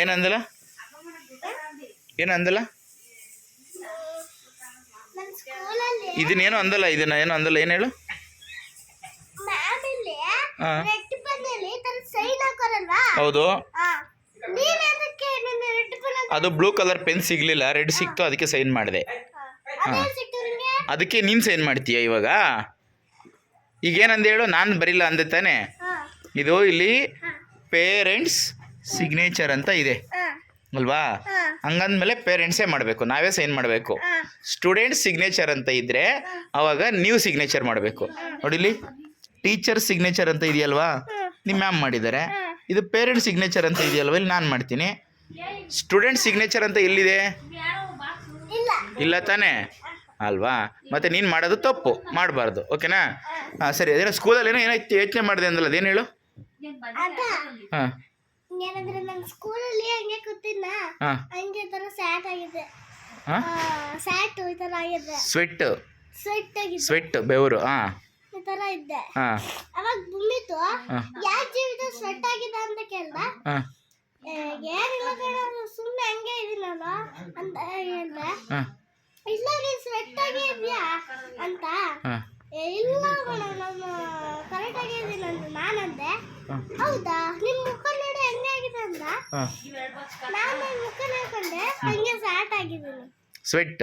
ಏನಂದಲ್ಲ ಏನಂದಲ್ಲ ಏನು ಅಂದಲ್ಲ? ಇದನ್ನೇನು ಅಂದಲ್ಲ ಇದನ್ನ ಏನು ಅಂದಲ್ಲ ಏನು ಹೇಳು? ಹೌದು. ಅದು ಬ್ಲೂ ಕಲರ್ ಪೆನ್ ಸಿಗ್ಲಿಲ್ಲ ರೆಡ್ ಸಿಕ್ತು ಅದಕ್ಕೆ ಸೈನ್ ಮಾಡಿದೆ. ಅದಕ್ಕೆ ನೀನು ಸೈನ್ ಮಾಡ್ತೀಯ ಇವಾಗ? ಈಗೇನಂದ ಹೇಳು ನಾನು ಬರಿಲ್ಲ ಅಂದೆ ತಾನೆ? ಇದು ಇಲ್ಲಿ ಪೇರೆಂಟ್ಸ್ ಸಿಗ್ನೇಚರ್ ಅಂತ ಇದೆ. ಅಲ್ವಾ? ಹಂಗಂದ್ಮೇಲೆ ಪೇರೆಂಟ್ಸೇ ಮಾಡಬೇಕು. ನಾವೇ ಸೈನ್ ಮಾಡಬೇಕು. ಸ್ಟೂಡೆಂಟ್ ಸಿಗ್ನೇಚರ್ ಅಂತ ಇದ್ದರೆ ಅವಾಗ ನೀವು ಸಿಗ್ನೇಚರ್ ಮಾಡಬೇಕು. ನೋಡಿಲಿ ಟೀಚರ್ ಸಿಗ್ನೇಚರ್ ಅಂತ ಇದೆಯಲ್ವಾ? ನಿಮ್ಮ ಮ್ಯಾಮ್ ಮಾಡಿದ್ದಾರೆ. ಇದು ಪೇರೆಂಟ್ ಸಿಗ್ನೇಚರ್ ಅಂತ ಇದೆಯಲ್ವಾ? ಇಲ್ಲಿ ನಾನು ಮಾಡ್ತೀನಿ. ಸ್ಟೂಡೆಂಟ್ ಸಿಗ್ನೇಚರ್ ಅಂತ ಎಲ್ಲಿದೆ? ಇಲ್ಲ. ತಾನೇ? ಅಲ್ವಾ? ಮತ್ತೆ ನೀನು ಮಾಡೋದು ತಪ್ಪು. ಮಾಡಬಾರ್ದು. ಓಕೆನಾ? ಹಾಂ. ಸರಿ. ಅದೇನೋ ಸ್ಕೂಲಲ್ಲಿ ಏನೋ ಏನೋ ಯೋಚನೆ ಮಾಡಿದೆ ಅಂದಲ್ಲ ಅದೇನು ಹೇಳು? ಹಾಂ. ಏನಂದ್ರೆ ನನ್ನ ಸ್ಕೂಲಲ್ಲಿ ಹಂಗೆ ಕೂತಿದ್ನ ಹಾಂ. ಹಂಗೆ ಈ ತರ ಸ್ಯಾಟ್ ಆಗಿದೆ. ಹಾಂ? ಸ್ಯಾಟ್ ಈ ತರ ಆಗಿದೆ. ಸ್ವೆಟ್ ಸ್ವೆಟ್ ಆಗಿದೆ ಸ್ವೆಟ್ ಬೆವರು ಹಾಂ. ಈ ತರ ಇದ್ದೆ. ಹಾಂ. ಅವಾಗ ಬಂದಿತ್ತು ಹಾಂ. ಯಾಕೆ ಜೀವಿತ ಸ್ವೆಟ್ ಆಗಿದೆ ಅಂತ ಕೇಳ್ದ. ಹಾಂ. ಏ, ಏನಿಲ್ಲ ಕಣ ಸುಮ್ಮನೆ ಹಂಗೆ ಇದೀನಲ್ಲ ಅಂತ ಹೇಳ್ದೆ. ಹಾಂ. ಇಲ್ಲ ನೀನ್ ಸ್ವೆಟ್ ಆಗಿ ಇದೆಯಾ ಅಂತ? ಇಲ್ಲ ಕಣ ನಾನು ಕರೆಕ್ಟ್ ಆಗಿ ಇದೀನಿ ಅಂತ ನಾನಂದೆ ಹೌದಾ? ನಿಮ್ ಮುಖ ನೋಡಿ ಹೆಂಗೆ ಆಗಿದೆ ಅಂದ ನಾನು ಮುಖ ನೋಡ್ಕೊಂಡೆ ಹಂಗೆ ಸ್ಯಾಟ್ ಆಗಿದ್ದೀನಿ. ಸ್ವೆಟ್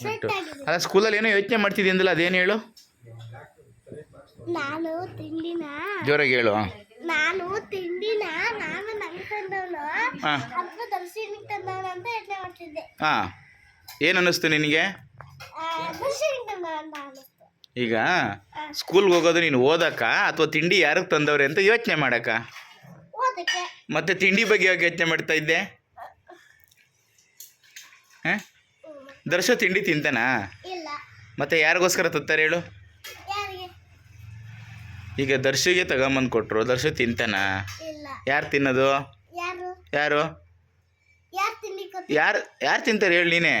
ಸ್ವೆಟ್ ಆಗಿದ್ದೀನಿ. ಅಲ್ಲ ಸ್ಕೂಲಲ್ಲಿ ಏನೋ ಯೋಚನೆ ಮಾಡ್ತಿದ್ದೆ ಅಂದಲ್ಲ ಅದೇನು ಹೇಳು? ನಾನು ತಿಂಡಿನ ಜೋರಾಗಿ ಹೇಳು ನಾನು ತಿಂಡಿನ ನಾನು ನಂಗೆ ತಂದವನು. ಅಥವಾ ದರ್ಶನಿಗೆ ತಂದವನು ಅಂತ ಯೋಚನೆ ಮಾಡ್ತಿದ್ದೆ. ಹಾಂ. ಏನು ಅನ್ನಿಸ್ತು ನಿನಗೆ? ದರ್ಶನಿಗೆ ತಂದವನು ಅನ್ನಿಸ್ತು ಈಗ ಸ್ಕೂಲ್ಗೆ ಹೋಗೋದು ನೀನು ಓದಕ್ಕ ಅಥವಾ ತಿಂಡಿ ಯಾರಿಗೆ ತಂದವ್ರೆ ಅಂತ ಯೋಚನೆ ಮಾಡಕ್ಕ? ಮತ್ತೆ ತಿಂಡಿ ಬಗ್ಗೆ ಯಾಕೆ ಯೋಚನೆ ಮಾಡ್ತಾ ಇದ್ದೆ? ಹಾಂ? ದರ್ಶ ತಿಂಡಿ ತಿಂತಾನಾ? ಮತ್ತೆ ಯಾರಿಗೋಸ್ಕರ ತತ್ತಾರೆ ಹೇಳು? ಈಗ ದರ್ಶಿಗೆ ತಗೊಂಬಂದು ಕೊಟ್ಟರು ದರ್ಶ ತಿಂತಾನಾ? ಯಾರು ತಿನ್ನೋದು? ಯಾರು? ಯಾರು? ಯಾರು ತಿಂತಾರೆ ಹೇಳು ನೀನೇ?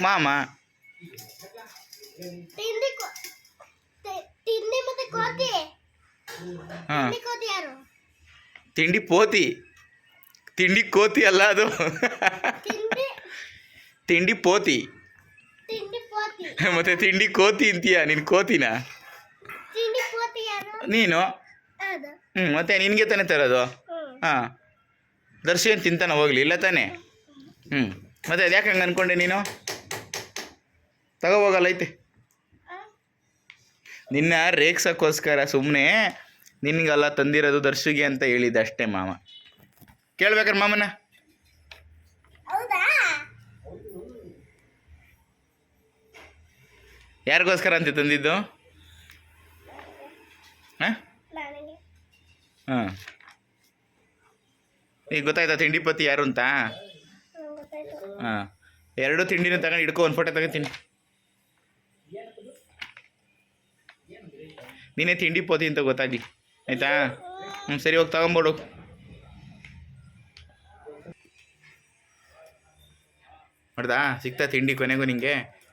ಮಾಮ. ತಿಂಡಿ ತಿಂಡಿ ಮತ್ತೆ ಕೋತಿ. ಹಾಂ. ತಿಂಡಿ ಕೋತಿ ಯಾರು? ತಿಂಡಿ ಪೋತಿ. ತಿಂಡಿ ಕೋತಿ ಅಲ್ಲ ಅದು. ತಿಂಡಿ ತಿಂಡಿ ಪೋತಿ. ತಿಂಡಿ ಮತ್ತೆ ತಿಂಡಿ ಕೋತಿ ಅಂತೀಯ ನಿನ್ ಕೋತಿನ? ತಿಂಡಿ ಯಾರು? ನೀನು? ಅದು ಹ್ಞೂ ಮತ್ತೆ ನಿನಗೆ ತಾನೇ ತರೋದು? ಹಾಂ. ದರ್ಶನ್ ತಿಂತಾನ ಹೋಗ್ಲಿ ಇಲ್ಲ ತಾನೆ? ಹ್ಞೂ ಮತ್ತೆ ಅದು ಯಾಕೆ ಹಂಗೆ ಅನ್ಕೊಂಡೆ ನೀನು? ತಗೋ ಹೋಗಲ್ಲ ಐತೆ? ನಿನ್ನ ರೇಗ್ಸೋಕ್ಕೋಸ್ಕರ ಸುಮ್ಮನೆ ನಿನಗಲ್ಲ ತಂದಿರೋದು ದರ್ಶಿಗೆ ಅಂತ ಹೇಳಿದ್ದೆ ಅಷ್ಟೇ ಮಾಮ. ಕೇಳ್ಬೇಕ್ರ ಮಾಮನ. ಯಾರಿಗೋಸ್ಕರ ಅಂತ ತಂದಿದ್ದು? ಹಾಂ? ಈಗ ಗೊತ್ತಾಯ್ತಾ ತಿಂಡಿ ಪತಿ ಯಾರು ಅಂತ? ಹಾಂ. ಎರಡು ತಿಂಡಿನ ತಗೊಂಡು ಹಿಡ್ಕೊ ಒಂದು ಫೋಟೋ ತಗೋತೀನಿ ನೀನೇ ತಿಂಡಿ ಪೋತಿ ಅಂತ ಗೊತ್ತಾಗಿ. ಆಯಿತಾ? ಹ್ಞೂ ಸರಿ, ಹೋಗಿ ತಗೊಂಬೋಡು. ಮಾಡ್ದಾ ಸಿಗ್ತಾ ತಿಂಡಿ ಕೊನೆಗೂ ನಿಂಗೆ?